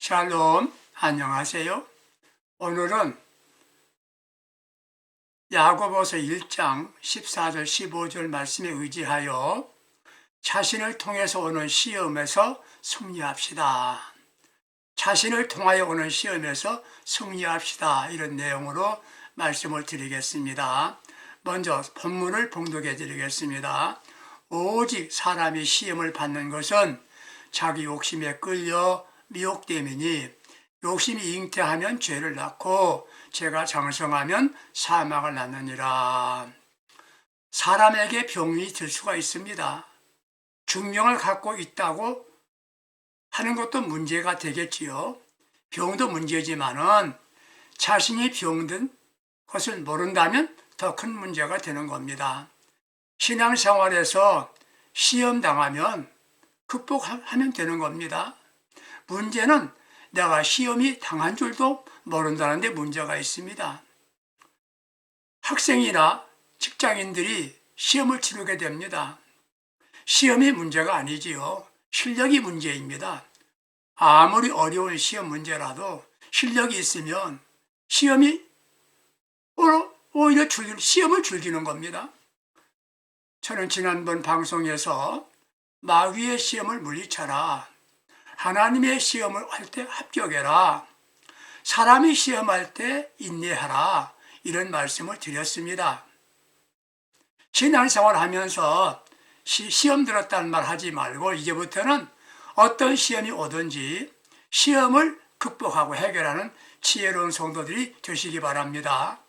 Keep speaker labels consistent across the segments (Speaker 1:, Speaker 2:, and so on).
Speaker 1: 샬롬, 안녕하세요. 오늘은 야고보서 1장 14절 15절 말씀에 의지하여 자신을 통해서 오는 시험에서 승리합시다. 자신을 통하여 오는 시험에서 승리합시다. 이런 내용으로 말씀을 드리겠습니다. 먼저 본문을 봉독해 드리겠습니다. 오직 사람이 시험을 받는 것은 자기 욕심에 끌려 미혹됨이니 욕심이 잉태하면 죄를 낳고 죄가 장성하면 사망을 낳느니라. 사람에게 병이 들 수가 있습니다. 중병을 갖고 있다고 하는 것도 문제가 되겠지요. 병도 문제지만은 자신이 병든 것을 모른다면 더 큰 문제가 되는 겁니다. 신앙생활에서 시험 당하면 극복하면 되는 겁니다. 문제는 내가 시험이 당한 줄도 모른다는 데 문제가 있습니다. 학생이나 직장인들이 시험을 치르게 됩니다. 시험이 문제가 아니지요. 실력이 문제입니다. 아무리 어려운 시험 문제라도 실력이 있으면 시험이 오히려 즐기, 시험을 즐기는 겁니다. 저는 지난번 방송에서 마귀의 시험을 물리쳐라. 하나님의 시험을 할 때 합격해라. 사람이 시험할 때 인내하라. 이런 말씀을 드렸습니다. 신앙생활 하면서 시, 험 들었다는 말 하지 말고 이제부터는 어떤 시험이 오든지 시험을 극복하고 해결하는 지혜로운 성도들이 되시기 바랍니다.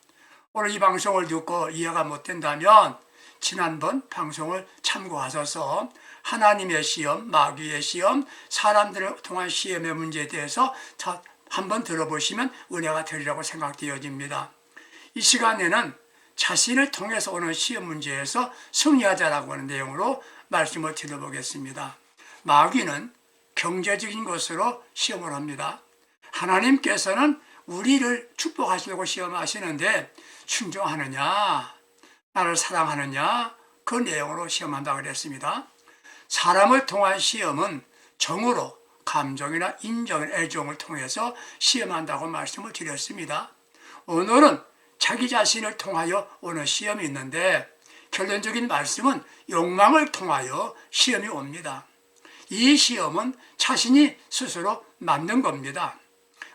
Speaker 1: 오늘 이 방송을 듣고 이해가 못 된다면 지난번 방송을 참고하셔서 하나님의 시험, 마귀의 시험, 사람들을 통한 시험의 문제에 대해서 한번 들어보시면 은혜가 되리라고 생각되어집니다. 이 시간에는 자신을 통해서 오는 시험 문제에서 승리하자라고 하는 내용으로 말씀을 드려보겠습니다. 마귀는 경제적인 것으로 시험을 합니다. 하나님께서는 우리를 축복하시려고 시험하시는데 순종하느냐, 나를 사랑하느냐, 그 내용으로 시험한다 그랬습니다. 사람을 통한 시험은 정으로 감정이나 인정, 애정을 통해서 시험한다고 말씀을 드렸습니다. 오늘은 자기 자신을 통하여 오는 시험이 있는데 결론적인 말씀은 욕망을 통하여 시험이 옵니다. 이 시험은 자신이 스스로 만든 겁니다.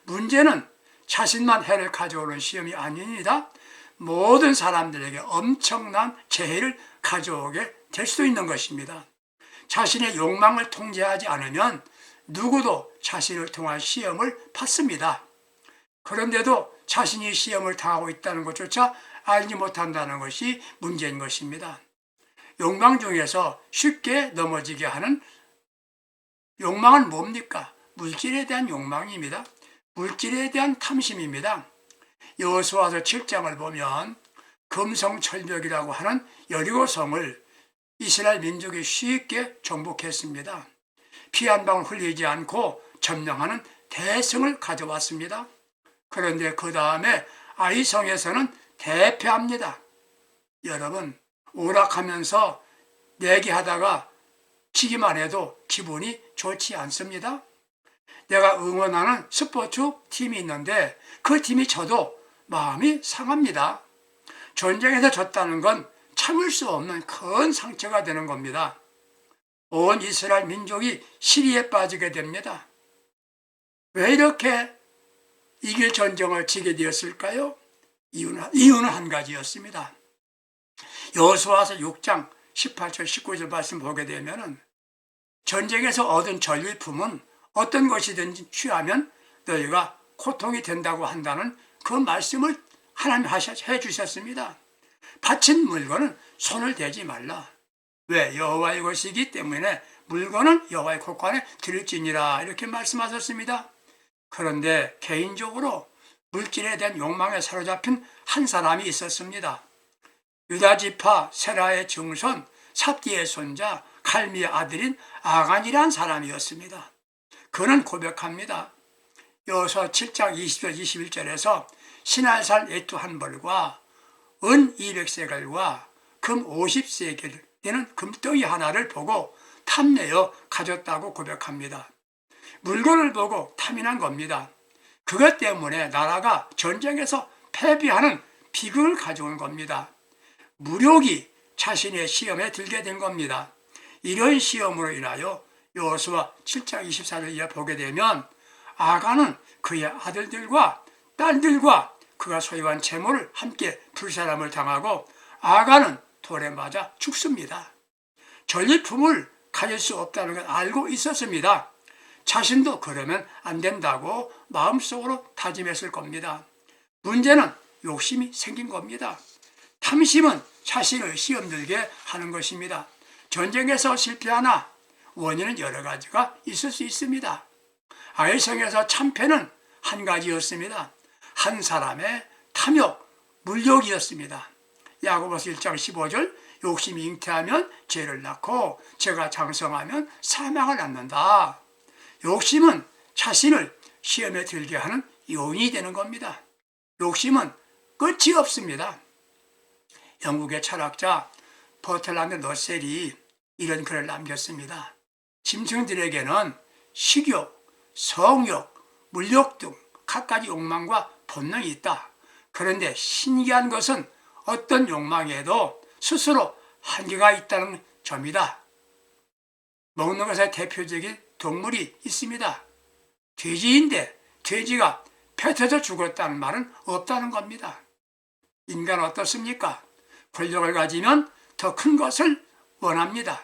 Speaker 1: 문제는 자신만 해를 가져오는 시험이 아닙니다. 모든 사람들에게 엄청난 재해를 가져오게 될 수도 있는 것입니다. 자신의 욕망을 통제하지 않으면 누구도 자신을 통한 시험을 받습니다. 그런데도 자신이 시험을 당하고 있다는 것조차 알지 못한다는 것이 문제인 것입니다. 욕망 중에서 쉽게 넘어지게 하는 욕망은 뭡니까? 물질에 대한 욕망입니다. 물질에 대한 탐심입니다. 여호수아서 7장을 보면 금성철벽이라고 하는 여리고성을 이스라엘 민족이 쉽게 정복했습니다. 피 한 방울 흘리지 않고 점령하는 대승을 가져왔습니다. 그런데 그 다음에 아이성에서는 대패합니다. 여러분, 오락하면서 내기하다가 지기만 해도 기분이 좋지 않습니다. 내가 응원하는 스포츠 팀이 있는데 그 팀이 져도 마음이 상합니다. 전쟁에서 졌다는 건 참을 수 없는 큰 상처가 되는 겁니다. 온 이스라엘 민족이 시리에 빠지게 됩니다. 왜 이렇게 이길 전쟁을 지게 되었을까요? 이유는, 이유는 한 가지였습니다. 여수와서 6장 18절 19절 말씀 보게 되면 전쟁에서 얻은 전리품은 어떤 것이든지 취하면 너희가 고통이 된다고 한다는 그 말씀을 하나님 해 주셨습니다. 바친 물건은 손을 대지 말라. 왜? 여호와의 것이기 때문에 물건은 여호와의 곳간에 드릴지니라 이렇게 말씀하셨습니다. 그런데 개인적으로 물질에 대한 욕망에 사로잡힌 한 사람이 있었습니다. 유다지파 세라의 증손 삽디의 손자 갈미의 아들인 아간이란 사람이었습니다. 그는 고백합니다. 여서 7장 20절 21절에서 신할산 애투 한 벌과 은 200세겔과 금 50세겔 되는 금덩이 하나를 보고 탐내어 가졌다고 고백합니다. 물건을 보고 탐이 난 겁니다. 그것 때문에 나라가 전쟁에서 패배하는 비극을 가져온 겁니다. 무력이 자신의 시험에 들게 된 겁니다. 이런 시험으로 인하여 여호수아 7장 24절 이하 보게 되면 아가는 그의 아들들과 딸들과 그가 소유한 재물을 함께 불사람을 당하고 아가는 돌에 맞아 죽습니다. 전리품을 가질 수 없다는 걸 알고 있었습니다. 자신도 그러면 안 된다고 마음속으로 다짐했을 겁니다. 문제는 욕심이 생긴 겁니다. 탐심은 자신을 시험 들게 하는 것입니다. 전쟁에서 실패하나 원인은 여러 가지가 있을 수 있습니다. 아이성에서 참패는 한 가지였습니다. 한 사람의 탐욕, 물욕이었습니다. 야고보서 1장 15절 욕심이 잉태하면 죄를 낳고 죄가 장성하면 사망을 낳는다. 욕심은 자신을 시험에 들게 하는 요인이 되는 겁니다. 욕심은 끝이 없습니다. 영국의 철학자 버틀란드 러셀이 이런 글을 남겼습니다. 짐승들에게는 식욕, 성욕, 물욕 등 갖가지 욕망과 본능이 있다. 그런데 신기한 것은 어떤 욕망에도 스스로 한계가 있다는 점이다. 먹는 것의 대표적인 동물이 있습니다. 돼지인데 돼지가 뱉어져 죽었다는 말은 없다는 겁니다. 인간 어떻습니까? 권력을 가지면 더 큰 것을 원합니다.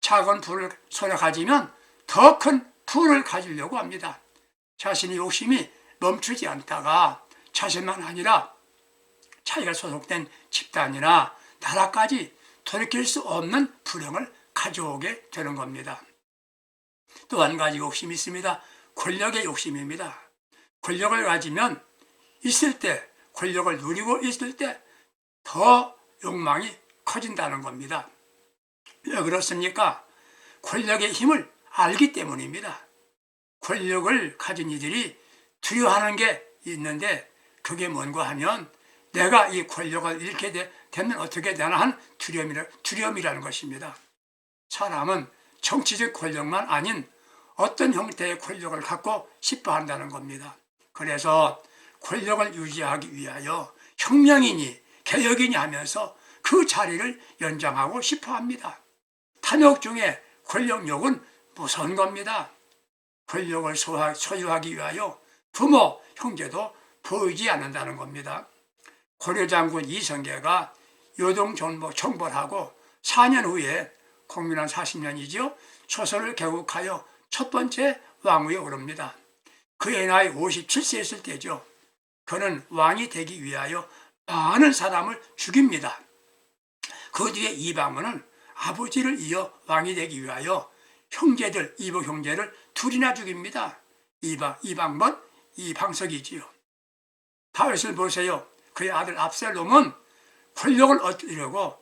Speaker 1: 작은 불을 손에 가지면 더큰 불을 가지려고 합니다. 자신의 욕심이 멈추지 않다가 자신만 아니라 자기가 소속된 집단이나 나라까지 돌이킬 수 없는 불행을 가져오게 되는 겁니다. 또 한 가지 욕심이 있습니다. 권력의 욕심입니다. 권력을 가지면 있을 때, 권력을 누리고 있을 때 더 욕망이 커진다는 겁니다. 왜 그렇습니까? 권력의 힘을 알기 때문입니다. 권력을 가진 이들이 두려워하는 게 있는데 그게 뭔가 하면 내가 이 권력을 잃게 되, 면 어떻게 되나 한 두려움이라, 두려움이라는 것입니다. 사람은 정치적 권력만 아닌 어떤 형태의 권력을 갖고 싶어 한다는 겁니다. 그래서 권력을 유지하기 위하여 혁명이니 개혁이니 하면서 그 자리를 연장하고 싶어 합니다. 탐욕 중에 권력욕은 무서운 겁니다. 권력을 소유하기 위하여 부모, 형제도 보이지 않는다는 겁니다. 고려 장군 이성계가 요동 정벌하고 4년 후에 공민한 40년이죠. 조선을 개국하여 첫 번째 왕위에 오릅니다. 그의 나이 57세였을 때죠. 그는 왕이 되기 위하여 많은 사람을 죽입니다. 그 뒤에 이방원은 아버지를 이어 왕이 되기 위하여 형제들, 이복 형제를 둘이나 죽입니다. 이방, 이방번, 이 방석이지요. 다윗을 보세요. 그의 아들 압살롬은 권력을 얻으려고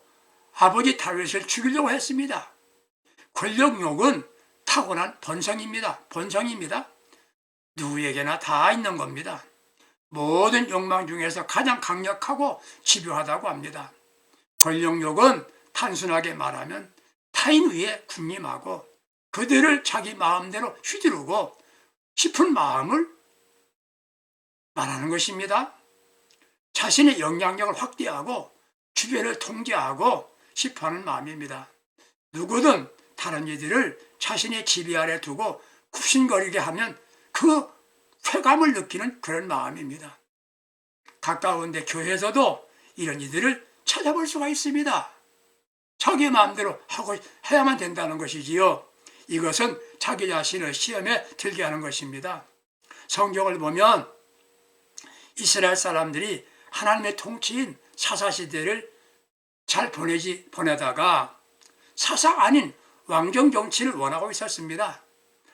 Speaker 1: 아버지 다윗을 죽이려고 했습니다. 권력욕은 타고난 본성입니다. 본성입니다. 누구에게나 다 있는 겁니다. 모든 욕망 중에서 가장 강력하고 집요하다고 합니다. 권력욕은 단순하게 말하면 타인 위에 군림하고 그들을 자기 마음대로 휘두르고 싶은 마음을 말하는 것입니다. 자신의 영향력을 확대하고 주변을 통제하고 싶어하는 마음입니다. 누구든 다른 이들을 자신의 지배 아래 두고 굽신거리게 하면 그 쾌감을 느끼는 그런 마음입니다. 가까운데 교회에서도 이런 이들을 찾아볼 수가 있습니다. 자기 마음대로 하고 해야만 된다는 것이지요. 이것은 자기 자신을 시험에 들게 하는 것입니다. 성경을 보면 이스라엘 사람들이 하나님의 통치인 사사 시대를 잘 보내지 보내다가 사사 아닌 왕정 정치를 원하고 있었습니다.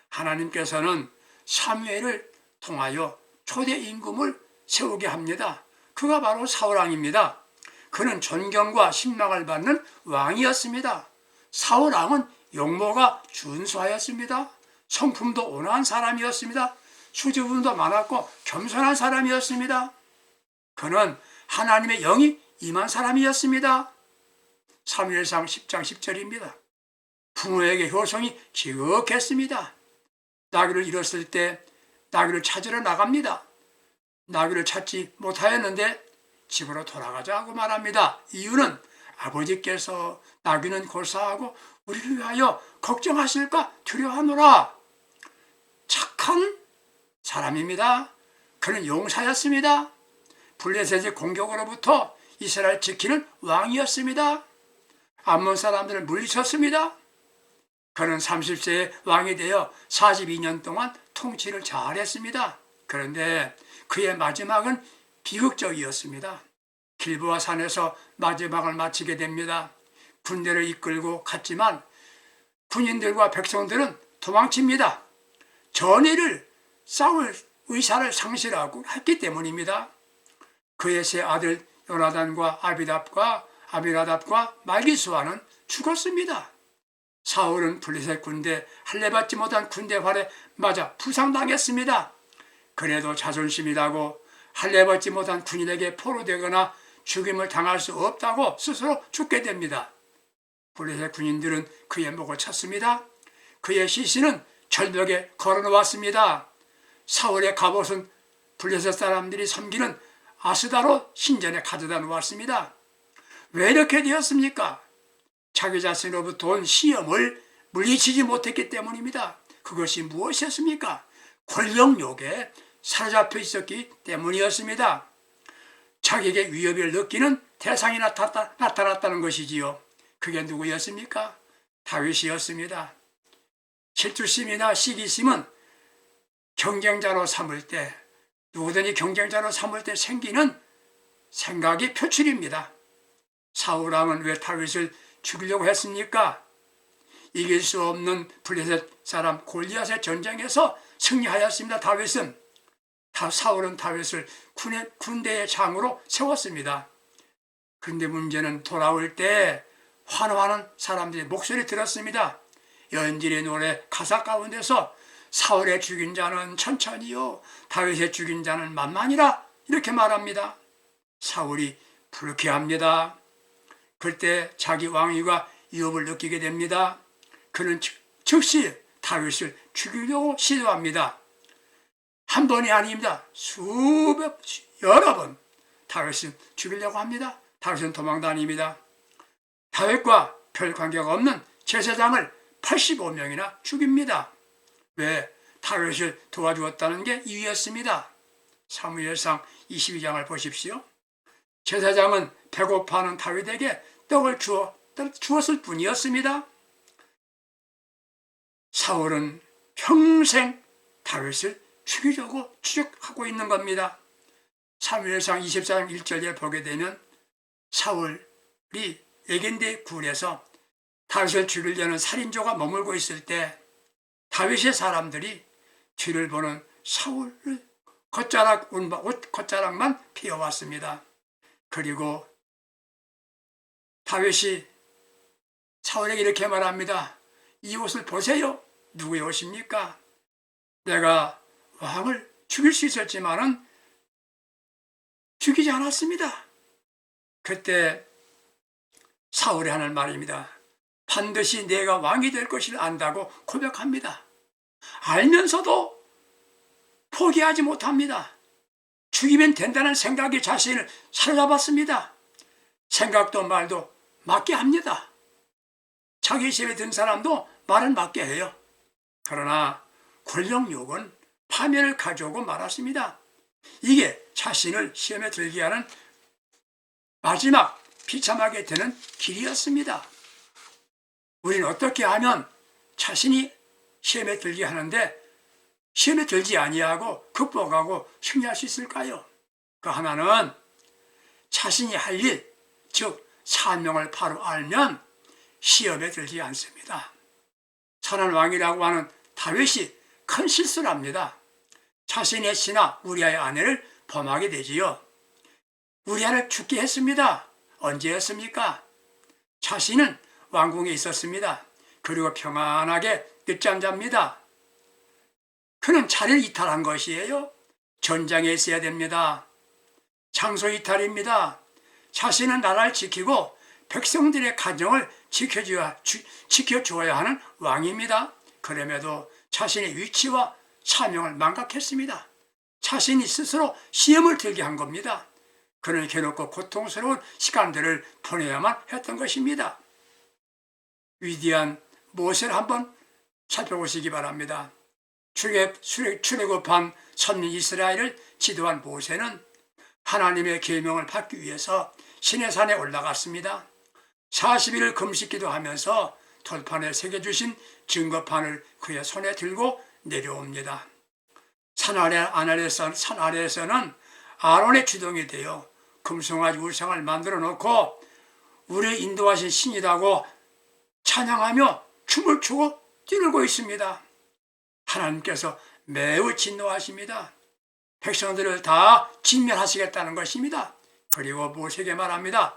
Speaker 1: 하나님께서는 사무엘을 통하여 초대 임금을 세우게 합니다. 그가 바로 사울왕입니다. 그는 존경과 신망을 받는 왕이었습니다. 사울왕은 용모가 준수하였습니다. 성품도 온화한 사람이었습니다. 수줍음도 많았고 겸손한 사람이었습니다. 그는 하나님의 영이 임한 사람이었습니다. 3일상 10장 10절입니다. 부모에게 효성이 지극했습니다. 나귀를 잃었을 때 나귀를 찾으러 나갑니다. 나귀를 찾지 못하였는데 집으로 돌아가자고 말합니다. 이유는 아버지께서 나귀는 고사하고 우리를 위하여 걱정하실까 두려워하노라. 착한 사람입니다. 그는 용사였습니다. 블레셋의 공격으로부터 이스라엘 지키는 왕이었습니다. 암몬 사람들을 물리쳤습니다. 그는 30세에 왕이 되어 42년 동안 통치를 잘했습니다. 그런데 그의 마지막은 비극적이었습니다. 길보아 산에서 마지막을 마치게 됩니다. 군대를 이끌고 갔지만 군인들과 백성들은 도망칩니다. 전의를 싸울 의사를 상실하고 했기 때문입니다. 그의 세 아들 요나단과 아비답과 아비라답과 말기수아는 죽었습니다. 사울은 블레셋 군대 할례받지 못한 군대 활에 맞아 부상당했습니다. 그래도 자존심이라고 할례받지 못한 군인에게 포로되거나 죽임을 당할 수 없다고 스스로 죽게 됩니다. 블레셋 군인들은 그의 목을 쳤습니다. 그의 시신은 절벽에 걸어놓았습니다. 사울의 갑옷은 블레셋 사람들이 섬기는 아스다로 신전에 가져다 놓았습니다. 왜 이렇게 되었습니까? 자기 자신으로부터 온 시험을 물리치지 못했기 때문입니다. 그것이 무엇이었습니까? 권력욕에 사로잡혀 있었기 때문이었습니다. 자기에게 위협을 느끼는 대상이 나타났다, 나타났다는 것이지요. 그게 누구였습니까? 다윗이었습니다. 질투심이나 시기심은 경쟁자로 삼을 때 누구든지 경쟁자로 삼을 때 생기는 생각이 표출입니다. 사울왕은 왜 다윗을 죽이려고 했습니까? 이길 수 없는 블레셋 사람 골리앗의 전쟁에서 승리하였습니다. 다윗은 다 사울은 다윗을 군의, 군대의 장으로 세웠습니다. 그런데 문제는 돌아올 때 환호하는 사람들의 목소리 들었습니다. 연질의 노래 가사 가운데서 사울의 죽인 자는 천천히요 다윗의 죽인 자는 만만이라 이렇게 말합니다. 사울이 불쾌합니다. 그때 자기 왕위가 위협을 느끼게 됩니다. 그는 즉시 다윗을 죽이려고 시도합니다. 한 번이 아닙니다. 수백, 여러 번 다윗을 죽이려고 합니다. 다윗은 도망다닙니다. 다윗과 별 관계가 없는 제사장을 85명이나 죽입니다. 왜? 다윗을 도와주었다는 게 이유였습니다. 사무엘상 22장을 보십시오. 제사장은 배고파하는 다윗에게 떡을 주어, 주었을 뿐이었습니다. 사울은 평생 다윗을 죽이려고 추적하고 있는 겁니다. 사무엘상 24장 1절에 보게 되면 사울이 에겐데 굴에서 다윗을 죽이려는 살인조가 머물고 있을 때 다윗의 사람들이 뒤를 보는 사울을 겉자락 옷 겉자락만 피워왔습니다. 그리고 다윗이 사울에게 이렇게 말합니다. 이 옷을 보세요. 누구의 옷입니까? 내가 왕을 죽일 수 있었지만은 죽이지 않았습니다. 그때 사울이 하는 말입니다. 반드시 내가 왕이 될 것을 안다고 고백합니다. 알면서도 포기하지 못합니다. 죽이면 된다는 생각이 자신을 사로잡았습니다. 생각도 말도 맞게 합니다. 자기 집에 든 사람도 말을 맞게 해요. 그러나 권력욕은 파멸을 가져오고 말았습니다. 이게 자신을 시험에 들게 하는 마지막 비참하게 되는 길이었습니다. 우리는 어떻게 하면 자신이 시험에 들게 하는데 시험에 들지 아니하고 극복하고 승리할 수 있을까요? 그 하나는 자신이 할 일, 즉 사명을 바로 알면 시험에 들지 않습니다. 선한 왕이라고 하는 다윗이 큰 실수를 합니다. 자신의 신하 우리아의 아내를 범하게 되지요. 우리아를 죽게 했습니다. 언제였습니까? 자신은 왕궁에 있었습니다. 그리고 평안하게 늦잠 잡니다. 그는 차를 이탈한 것이에요. 전장에 있어야 됩니다. 장소 이탈입니다. 자신은 나라를 지키고 백성들의 가정을 지켜줘야, 주, 지켜줘야 하는 왕입니다. 그럼에도 자신의 위치와 사명을 망각했습니다. 자신이 스스로 시험을 들게 한 겁니다. 그는 괴롭고 고통스러운 시간들을 보내야만 했던 것입니다. 위대한 모세를 한번 살펴보시기 바랍니다. 출애, 출애, 출애굽한 선민 이스라엘을 지도한 모세는 하나님의 계명을 받기 위해서 시내산에 올라갔습니다. 40일을 금식기도 하면서 돌판에 새겨주신 증거판을 그의 손에 들고 내려옵니다. 산 아래, 아래에서, 산 아래에서는 아론의 주동이 되어 금송아지 우상을 만들어 놓고 우리 인도하신 신이라고 찬양하며 춤을 추고 뛰놀고 있습니다. 하나님께서 매우 진노하십니다. 백성들을 다 진멸하시겠다는 것입니다. 그리고 모세에게 말합니다.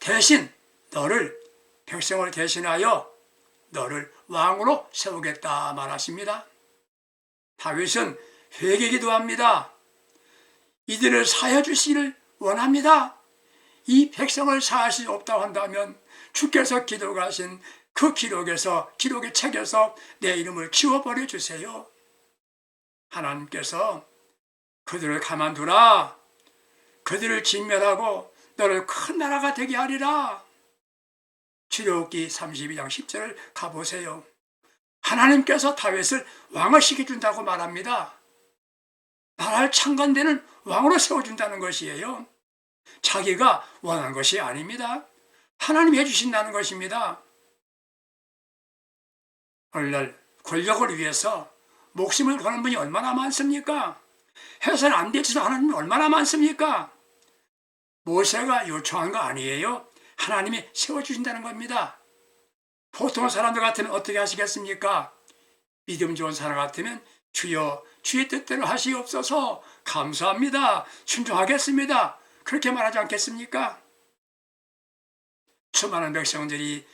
Speaker 1: 대신 너를 백성을 대신하여 너를 왕으로 세우겠다 말하십니다. 다윗은 회개 기도 합니다. 이들을 사해 주시기를 원합니다. 이 백성을 사할 수 없다고 한다면 주께서 기록하신 그 기록에서 기록의 책에서 내 이름을 지워버려 주세요. 하나님께서 그들을 가만두라. 그들을 진멸하고 너를 큰 나라가 되게 하리라. 출애굽기 32장 10절을 가보세요. 하나님께서 다윗을 왕을 시켜준다고 말합니다. 나라를 창건되는 왕으로 세워준다는 것이에요. 자기가 원한 것이 아닙니다. 하나님이 해주신다는 것입니다. 오늘날 권력을 위해서 목숨을 거는 분이 얼마나 많습니까? 해서는 안 되지도 않은 분이 얼마나 많습니까? 모세가 요청한 거 아니에요. 하나님이 세워주신다는 겁니다. 보통 사람들 같으면 어떻게 하시겠습니까? 믿음 좋은 사람 같으면 주여 주의 뜻대로 하시옵소서 감사합니다. 순종하겠습니다. 그렇게 말하지 않겠습니까? 수많은 백성들이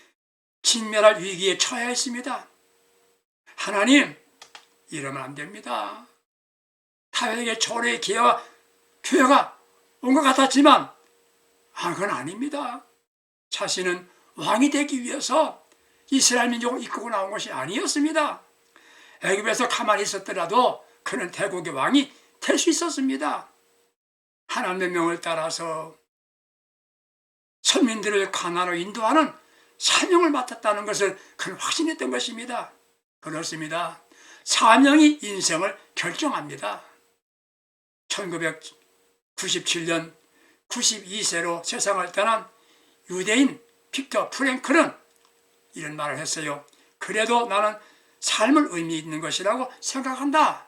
Speaker 1: 진멸할 위기에 처해 있습니다. 하나님, 이러면 안 됩니다. 타에게 절의 기회와 교회가 온 것 같았지만, 아, 그건 아닙니다. 자신은 왕이 되기 위해서 이스라엘 민족을 이끌고 나온 것이 아니었습니다. 애굽에서 가만히 있었더라도 그는 대국의 왕이 될 수 있었습니다. 하나님의 명을 따라서 선민들을 가나로 인도하는 사명을 맡았다는 것을 그는 확신했던 것입니다. 그렇습니다. 사명이 인생을 결정합니다. 1997년 92세로 세상을 떠난 유대인 빅터 프랭클은 이런 말을 했어요. 그래도 나는 삶을 의미 있는 것이라고 생각한다.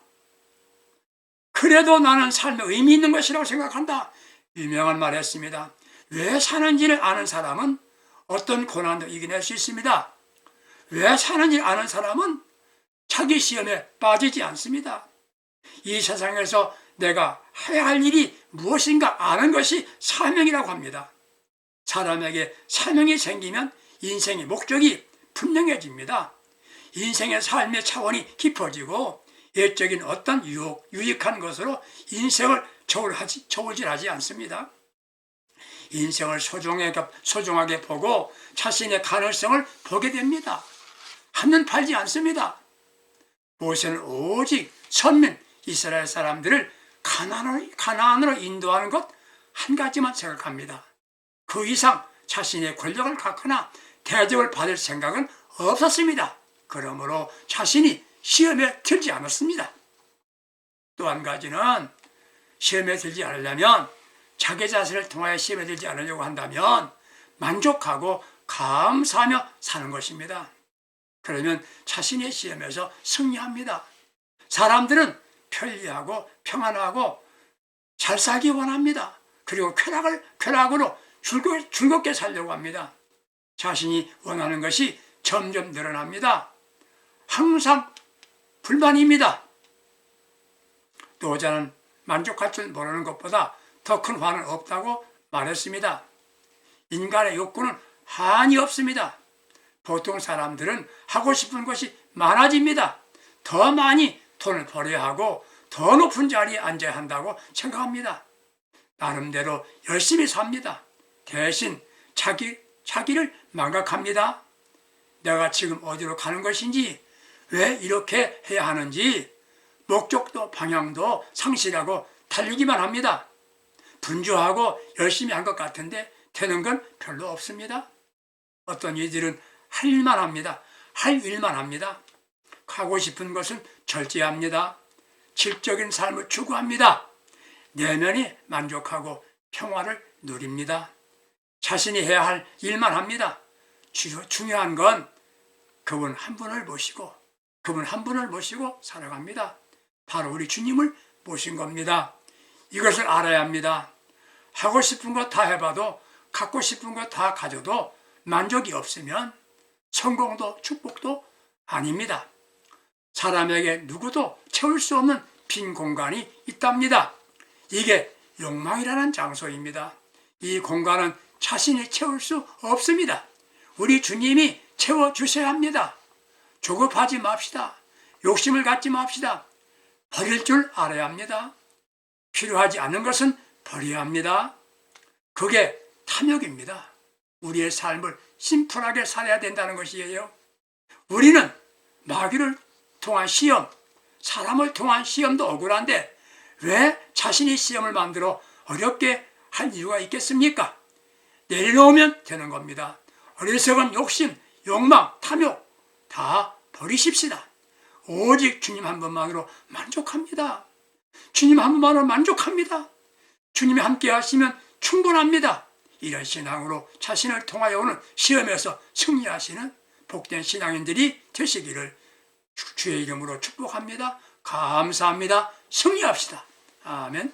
Speaker 1: 그래도 나는 삶에 의미 있는 것이라고 생각한다. 유명한 말 했습니다. 왜 사는지를 아는 사람은 어떤 고난도 이겨낼 수 있습니다. 왜 사는지 아는 사람은 자기 시험에 빠지지 않습니다. 이 세상에서 내가 해야 할 일이 무엇인가 아는 것이 사명이라고 합니다. 사람에게 사명이 생기면 인생의 목적이 분명해집니다. 인생의 삶의 차원이 깊어지고 예적인 어떤 유혹, 유익한 것으로 인생을 저울하지, 저울질하지 않습니다. 인생을 소중하게, 소중하게 보고 자신의 가능성을 보게 됩니다. 한눈 팔지 않습니다. 모세는 오직 선민 이스라엘 사람들을 가나안으로, 가나안으로 인도하는 것 한 가지만 생각합니다. 그 이상 자신의 권력을 갖거나 대접을 받을 생각은 없었습니다. 그러므로 자신이 시험에 들지 않았습니다. 또 한 가지는 시험에 들지 않으려면 자기 자신을 통하여 시험에 들지 않으려고 한다면 만족하고 감사하며 사는 것입니다. 그러면 자신의 시험에서 승리합니다. 사람들은 편리하고 평안하고 잘 살기 원합니다. 그리고 쾌락을 쾌락으로 즐겁, 즐겁게 살려고 합니다. 자신이 원하는 것이 점점 늘어납니다. 항상 불만입니다. 노자는 만족할 줄 모르는 것보다 더 큰 화는 없다고 말했습니다. 인간의 욕구는 한이 없습니다. 보통 사람들은 하고 싶은 것이 많아집니다. 더 많이 돈을 벌어야 하고 더 높은 자리에 앉아야 한다고 생각합니다. 나름대로 열심히 삽니다. 대신 자기, 자기를 망각합니다. 내가 지금 어디로 가는 것인지, 왜 이렇게 해야 하는지 목적도 방향도 상실하고 달리기만 합니다. 분주하고 열심히 한 것 같은데 되는 건 별로 없습니다. 어떤 이들은 할 일만 합니다. 할 일만 합니다. 하고 싶은 것은 절제합니다. 질적인 삶을 추구합니다. 내면이 만족하고 평화를 누립니다. 자신이 해야 할 일만 합니다. 주- 중요한 건 그분 한 분을 모시고 그분 한 분을 모시고 살아갑니다. 바로 우리 주님을 모신 겁니다. 이것을 알아야 합니다. 하고 싶은 거다 해봐도 갖고 싶은 거다 가져도 만족이 없으면 성공도 축복도 아닙니다. 사람에게 누구도 채울 수 없는 빈 공간이 있답니다. 이게 욕망이라는 장소입니다. 이 공간은 자신이 채울 수 없습니다. 우리 주님이 채워주셔야 합니다. 조급하지 맙시다. 욕심을 갖지 맙시다. 버릴 줄 알아야 합니다. 필요하지 않은 것은 버려야 합니다. 그게 탐욕입니다. 우리의 삶을 심플하게 살아야 된다는 것이에요. 우리는 마귀를 통한 시험, 사람을 통한 시험도 억울한데 왜 자신이 시험을 만들어 어렵게 할 이유가 있겠습니까? 내려놓으면 되는 겁니다. 어리석은 욕심, 욕망, 탐욕 다 버리십시다. 오직 주님 한 분만으로 만족합니다. 주님 한 분만으로 만족합니다. 주님이 함께 하시면 충분합니다. 이런 신앙으로 자신을 통하여 오는 시험에서 승리하시는 복된 신앙인들이 되시기를 주- 주의 이름으로 축복합니다. 감사합니다. 승리합시다. 아멘.